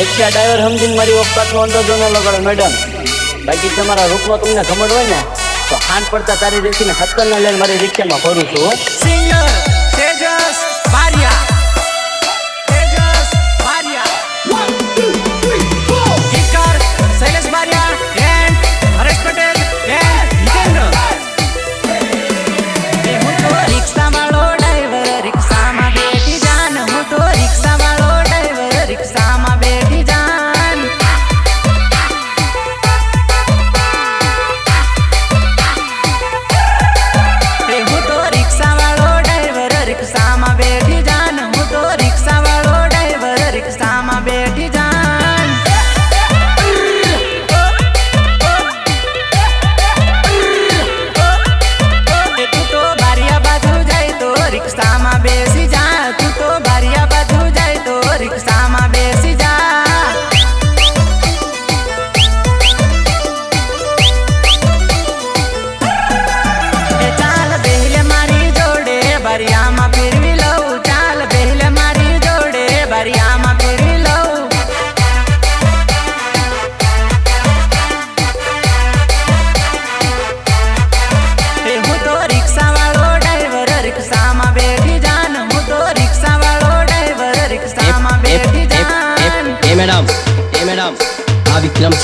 રિક્ષા driver સમજીને મારી ઓકાતનો અંદાજો ન લગાડો, મેડમ. બાકી તમારા રૂપમાં તમને ખબર હોય ને, તો હાન પડતા તારી રિક્ષીને હત્તર ન લઈને મારી રિક્ષામાં ભરું છું સિંગર તેજસ બારિયા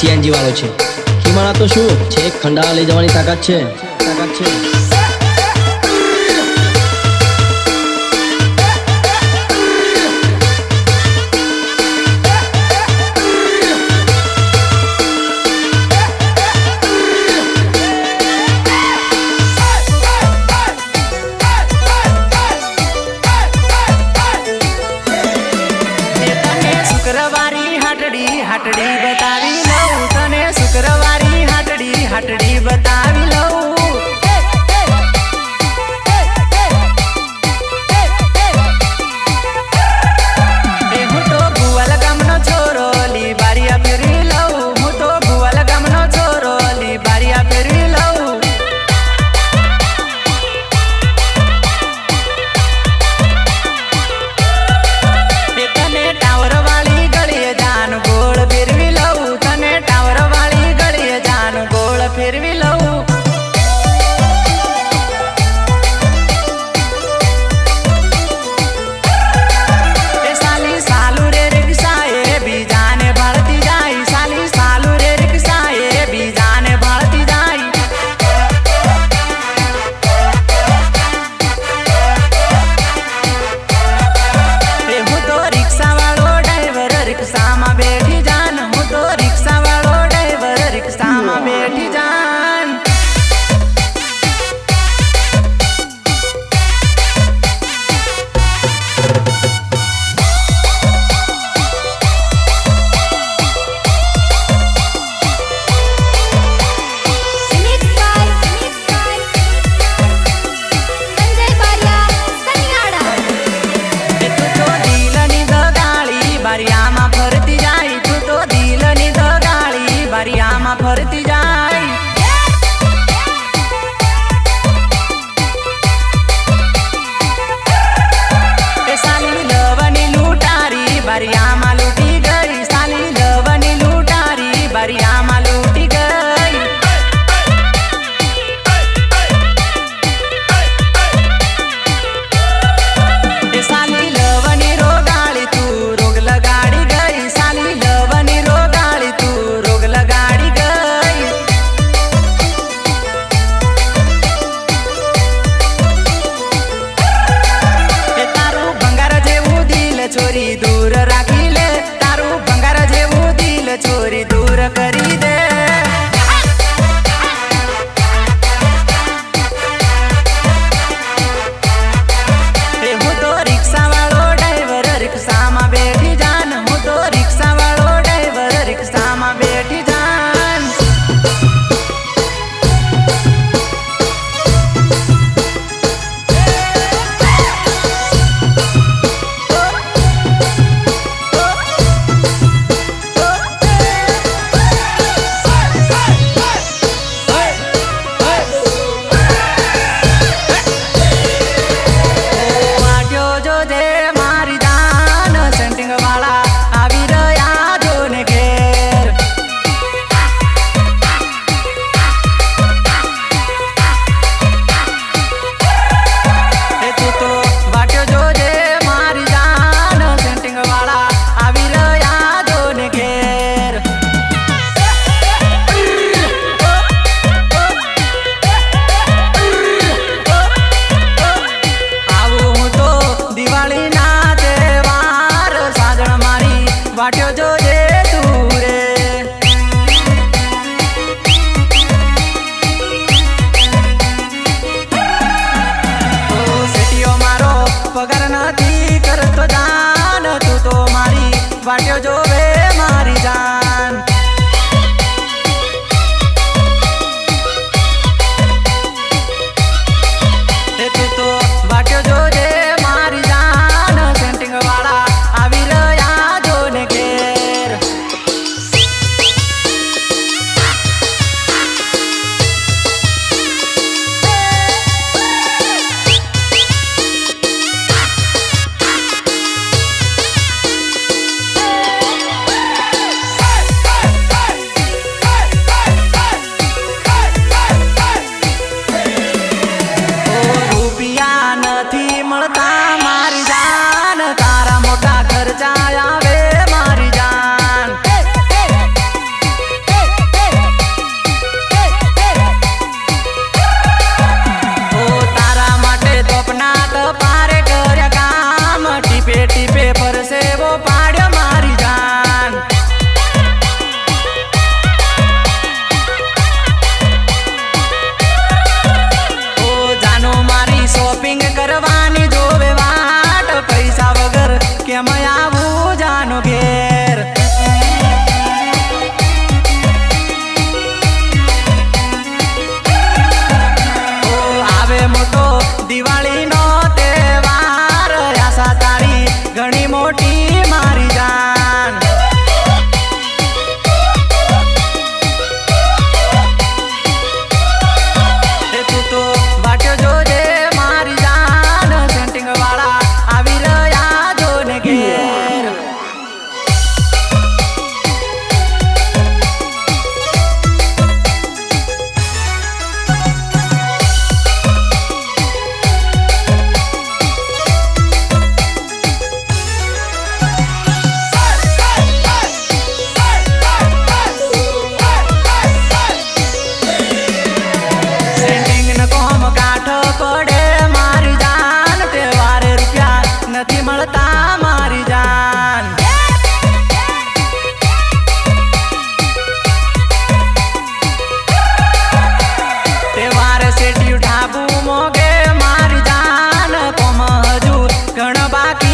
સીએનજી વાળો છે. કિમાણા તો શું? છે ખંડાળા લઈ જવાની તાકાત છે. તાકાત છે. pa'